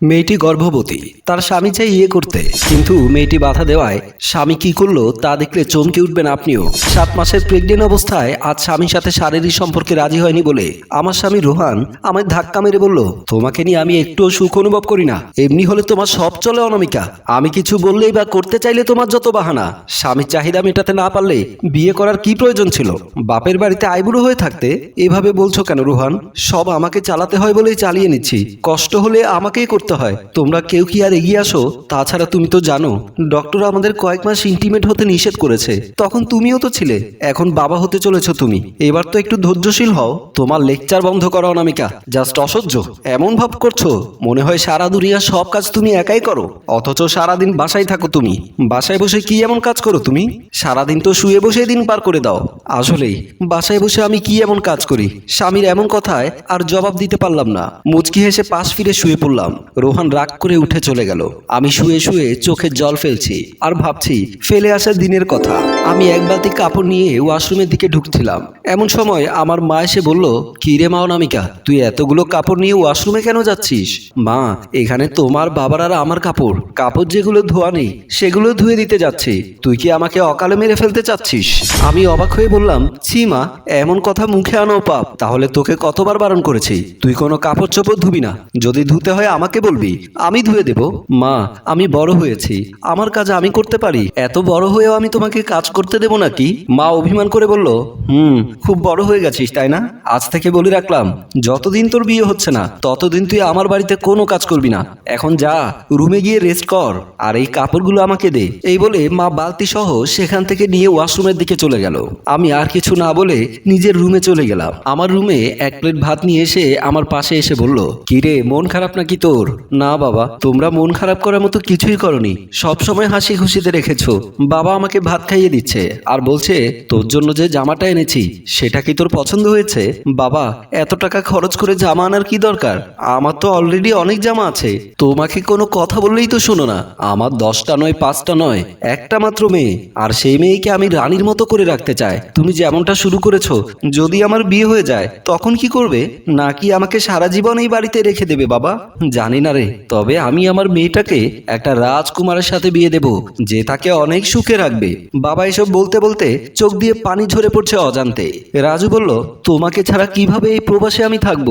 মেয়েটি গর্ভবতী, তার স্বামী চাই ইয়ে করতে। কিন্তু মেয়েটি বাধা দেওয়ায় স্বামী কি করল তা দেখলে চমকে উঠবেন আপনিও। সাত মাসের প্রেগনেন্ট অবস্থায় আজ স্বামীর সাথে শারীরিক সম্পর্কে রাজি হয়নি বলে আমার স্বামী রোহান আমায় ধাক্কা মেরে বলল, তোমাকে নিয়ে আমি একটুও সুখ অনুভব করি না। এমনি হলে তোমার সব চলে অনামিকা। আমি কিছু বললেই বা করতে চাইলে তোমার যত বাহানা। স্বামীর চাহিদা মেটাতে না পারলে বিয়ে করার কি প্রয়োজন ছিল? বাপের বাড়িতে আইবুড়ো হয়ে থাকতে এভাবে বলছো কেন রোহান? সব আমাকে চালাতে হয় বলেই চালিয়ে নিচ্ছি। কষ্ট হলে আমাকেই করতে হয়। তোমরা কেউ কি আর এগিয়ে আসো? তাছাড়া তুমি তো জানো ডক্টর আমাদের কয়েক মাস ইন্টিমেট হতে নিষেধ করেছে। তখন তুমিও তো ছিলে, এখন বাবা হতে চলেছো তুমি। এবার তো একটু ধৈর্যশীল হও। তোমার লেকচার বন্ধ করো, অনামিকা। জাস্ট অসহ্য। এমন ভাব করছ, মনে হয় সারা দুনিয়া সব কাজ তুমি একাই করো। অথচ সারাদিন বাসায় থাকো তুমি। বাসায় বসে কি এমন কাজ করো তুমি? সারাদিন তো শুয়ে বসে দিন পার করে দাও। আসলেই, বাসায় বসে আমি কি এমন কাজ করি? স্বামীর এমন কথায় আর জবাব দিতে পারলাম না। মুচকি হেসে পাশ ফিরে শুয়ে পড়লাম। রোহান রাগ করে উঠে চলে গেল। আমি শুয়ে শুয়ে চোখে জল ফেলছি আর ভাবছি, ফেলে আসা দিনের কথা। আমি এক বালতি কাপড় নিয়ে ওয়াশরুমের দিকে ঢুকছিলাম। এমন সময় আমার মা এসে বলল, কি রে মা অনামিকা তুই এতগুলো কাপড় নিয়ে ওয়াশরুমে কেন যাচ্ছিস? মা, এখানে তোমার বাবার আর আমার কাপড়। কাপড় যেগুলো ধোয়া নেই, সেগুলো ধুয়ে দিতে যাচ্ছি। তুই কি আমাকে অকালে মেরে ফেলতে চাচ্ছিস? আমি অবাক হয়ে বললাম, ছি মা, এমন কথা মুখে আনো পাপ। তাহলে তোকে কতবার বারণ করেছি? তুই কোনো কাপড় চোপড় ধুবি না। যদি ধুতে হয় আমাকে বলবি, আমি ধুয়ে দেব। মা, আমি বড় হয়েছি। আমার কাজ আমি করতে পারি। এত বড় হয়েও আমি তোমাকে কাজ করতে দেব নাকি? মা অভিমান করে বলল, হুম, খুব বড় হয়ে গেছিস, তাই না? আজ থেকে বলে রাখলাম, যতদিন তোর বিয়ে হচ্ছে না, ততদিন তুই আমার বাড়িতে কোনো কাজ করবি না। এখন যা, রুমে গিয়ে রেস্ট কর, আর এই কাপড়গুলো আমাকে দে। এই বলে মা বালতি সহ সেখান থেকে নিয়ে ওয়াশরুমের দিকে চলে গেল। আমি আর কিছু না বলে নিজের রুমে চলে গেলাম। আমার রুমে এক প্লেট ভাত নিয়ে এসে আমার পাশে এসে বলল, কিরে, মন খারাপ নাকি তোর? না বাবা, তোমরা মন খারাপ করার মতো কিছুই করনি। সব সময় হাসি খুশিতে রেখেছো। বাবা আমাকে ভাত খাইয়ে দিচ্ছে আর বলছে, তোর জন্য যে জামাটা এনেছি, সেটা কি তোর পছন্দ হয়েছে? বাবা, এত টাকা খরচ করে জামা আনার কি দরকার? আমার তো অলরেডি অনেক জামা আছে। তোমাকে কোনো কথা বললেই তো শোনো না। আমার দশটা নয়, পাঁচটা নয়, একটা মাত্র মেয়ে। আর সেই মেয়েকে আমি রানীর মতো করে রাখতে চাই। তুমি যেমনটা শুরু করেছ, যদি আমার বিয়ে হয়ে যায়, তখন কি করবে? নাকি আমাকে সারা জীবন এই বাড়িতে রেখে দেবে বাবা? জানি না। রে, তবে আমি আমার মেয়েটাকে একটা রাজকুমারের সাথে বিয়ে দেব, যে তাকে অনেক সুখে রাখবে। বাবা এসব বলতে বলতে চোখ দিয়ে পানি ঝরে পড়ছে অজান্তে। রাজু বলল, তোমাকে ছাড়া কীভাবে এই প্রবাসে আমি থাকব?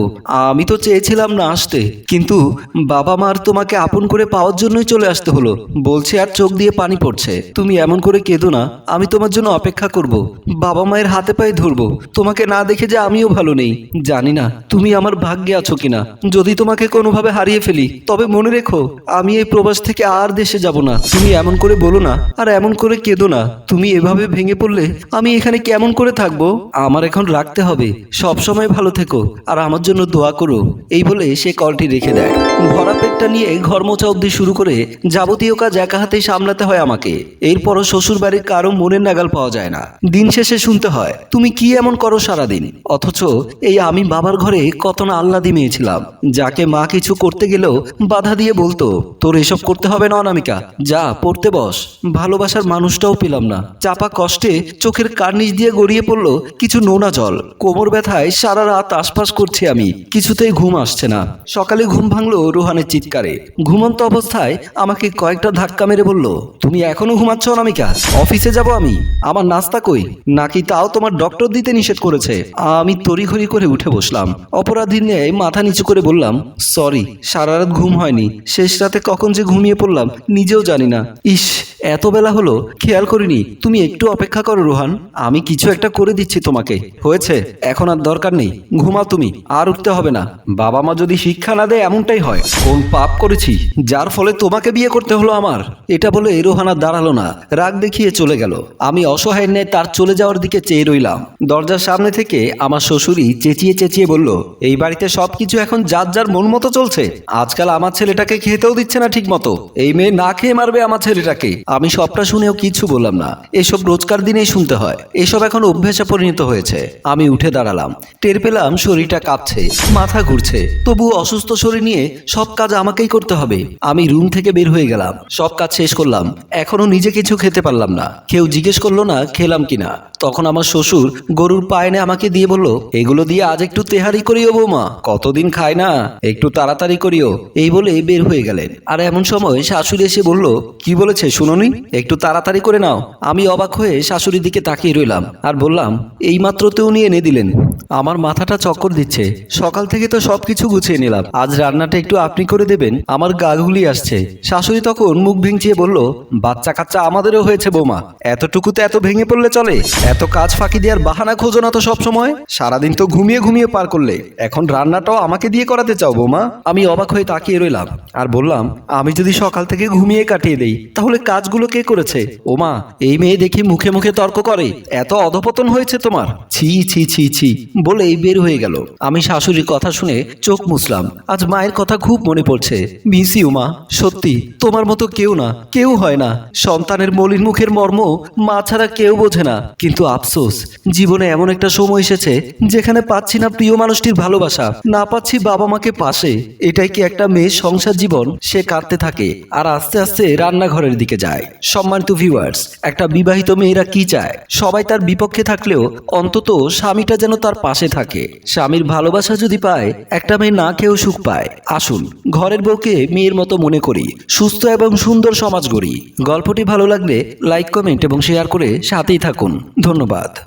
আমি তো চেয়েছিলাম না আসতে, কিন্তু বাবা মার তোমাকে আপন করে পাওয়ার জন্যই চলে আসতে হলো। বলছে, আর চোখ দিয়ে পানি পড়ছে। তুমি এমন করে কেঁদো না, আমি তোমার জন্য অপেক্ষা করব। বাবা মায়ের হাতে পায়ে ধরবো। তোমাকে না দেখে যে আমিও ভালো নেই। জানি না তুমি আমার ভাগ্যে আছো কিনা। যদি তোমাকে কোনোভাবে হারিয়ে ফেলি তবে মনে রেখো, আমি এই প্রবাস থেকে আর দেশে যাব না। তুমি এমন করে বলো না, আর এমন করে কেঁদো না। তুমি এভাবে ভেঙে পড়লে আমি এখানে কেমন করে থাকব? আমার এখন রাখতে হবে। সব সময় ভালো থেকো, আর আমার জন্য দোয়া করো। এই বলে সে কলটি রেখে দেয়। ভরা পেটটা নিয়ে ঘর মোছা অব্দি শুরু করে যাবতীয় কাজ একা হাতেই সামলাতে হয় আমাকে। এরপরও শ্বশুর বাড়ির কারও মনের নাগাল পাওয়া যায় না। দিন শেষে শুনতে হয়, তুমি কি এমন করো সারাদিন? অথচ এই আমি বাবার ঘরে কত না আল্লাদি মেয়ে ছিলাম যাকে মা কিছু করতে গেলেও বাধা দিয়ে বলতো, তোর এসব করতে হবে না, অনামিকা। যা, পড়তে বস। ভালোবাসার মানুষটাও পেলাম না। চাপা কষ্টে চোখের কার্নিশ দিয়ে গড়িয়ে পড়ল কিছু নোনা জল। কোমর ব্যথায় সারা রাত আশপাশ করছি আমি। কিছুতেই ঘুম আসছে না। সকালে ঘুম ভাঙলো রোহানের চিৎকারে। ঘুমন্ত অবস্থায় আমাকে কয়েকটা ধাক্কা মেরে বলল, তুমি এখনও ঘুমাচ্ছ, অনামিকা? অফিসে যাব আমি। আমার নাস্তা কই? নাকি তাও তোমার ডক্টর দিতে নিষেধ করেছে? আমি তড়িঘড়ি করে উঠে বসলাম। অপরাধী নিয়ে মাথা নিচু করে বললাম, সরি, সারা রাত ঘুম হয়নি। শেষ রাতে কখন যে ঘুমিয়ে পড়লাম, নিজেও জানি না। ইস, এত বেলা হলো, খেয়াল করিনি। তুমি একটু অপেক্ষা করো, রোহান। আমি কিছু একটা করে দিচ্ছি তোমাকে। হয়েছে, এখন আর দরকার নেই। ঘুমাও তুমি, আর উঠতে হবে না। বাবা মা যদি শিক্ষা না দেয়, এমনটাই হয়। কোন পাপ করেছি, যার ফলে তোমাকে বিয়ে করতে হলো আমার। এটা বলে রোহান আর দাঁড়াল না। রাগ দেখিয়ে চলে গেল। আমি অসহায় ন্যায় তার চলে যাওয়ার দিকে চেয়ে রইলাম। দরজার সামনে থেকে আমার শ্বশুরই চেঁচিয়ে চেঁচিয়ে বলল, এই বাড়িতে সবকিছু এখন যার যার মন মতো চলছে। আজকাল আমার ছেলেটাকে খেতেও দিচ্ছে না ঠিক মতো এই মেয়ে না খেয়ে মারবে আমার ছেলেটাকে। আমি সবটা শুনেও কিছু বললাম না। এসব রোজকার দিনেই শুনতে হয়। এসব এখন অভ্যেসে পরিণত হয়েছে। আমি উঠে দাঁড়ালাম। টের পেলাম শরীরটা কাঁপছে, মাথা ঘুরছে। তবু অসুস্থ শরীর নিয়ে সব কাজ আমাকেই করতে হবে। আমি রুম থেকে বের হয়ে গেলাম। সব কাজ শেষ করলাম। এখনও নিজে কিছু খেতে পারলাম না। কেউ জিজ্ঞেস করল না, খেলাম কিনা। তখন আমার শ্বশুর গরুর পায়নে আমাকে দিয়ে বলল, এগুলো দিয়ে আজ একটু তেহারি করিও বৌমা। কতদিন খায় না? একটু তাড়াতাড়ি করিও। এই বলে বের হয়ে গেলেন। আর এমন সময় শাশুড়ি এসে বলল, কি বলেছে শুনোনি? একটু তাড়াতাড়ি করে নাও। আমি অবাক হয়ে শাশুড়ির দিকে তাকিয়ে রইলাম আর বললাম, এইমাত্র তো উনি এনে দিলেন। আমার মাথাটা চক্কর দিচ্ছে। সকাল থেকে তো সবকিছু গুছিয়ে নিলাম। আজ রান্নাটা একটু আপনি করে দেবেন, আমার গাগুলি আসছে। শাশুড়ি তখন মুখ ভেঙচিয়ে বলল, বাচ্চা কাচ্চা আমাদেরও হয়েছে বৌমা। এতটুকুতে এত ভেঙে পড়লে চলে। এত কাজ ফাঁকি দেওয়ার বাহানা খোঁজো না তো সব সময় সারাদিন তো ঘুমিয়ে ঘুমিয়ে পার করলে। এখন রান্নাটাও আমাকে দিয়ে করাতে চাও বৌমা? আমি অবাক হয়ে তাকিয়ে রইলাম। আর বললাম, আমি যদি সকাল থেকে ঘুমিয়ে কাটিয়ে দেই, তাহলে কাজগুলো কে করেছে? ওমা, এই মেয়ে দেখি মুখে মুখে তর্ক করে। এত অধপতন হয়েছে তোমার? ছি ছি ছি ছি। বলেই বের হয়ে গেল। আমি শাশুড়ির কথা শুনে চোখ মুছলাম। আজ মায়ের কথা খুব মনে পড়ছে। মিসি উমা সত্যি, তোমার মতো কেউ না। কেউ হয় না। সন্তানের মলিন মুখের মর্ম মা ছাড়া কেউ বোঝে না। কিন্তু আফসোস, জীবনে এমন একটা সময় এসেছে, যেখানে পাচ্ছি না প্রিয় মানুষটির ভালোবাসা। না পাচ্ছি বাবা মাকে পাশে। এটাই কি একটা মেয়ের সংসার জীবন সে কাটতে থাকে আর আস্তে আস্তে রান্নাঘরের দিকে যায়। সম্মানিত ভিউয়ার্স একটা বিবাহিত মেয়েরা কি চায়? সবাই তার বিপক্ষে থাকলেও অন্তত স্বামীটা যেন তার পাশে থাকে। স্বামীর ভালোবাসা যদি পায়, একটা মেয়ে না কেউ সুখ পায়। আসুন, ঘরের বউকে মেয়ের মতো মনে করি, সুস্থ এবং সুন্দর সমাজ গড়ি। গল্পটি ভালো লাগলে লাইক কমেন্ট এবং শেয়ার করে সাথেই থাকুন। ধন্যবাদ।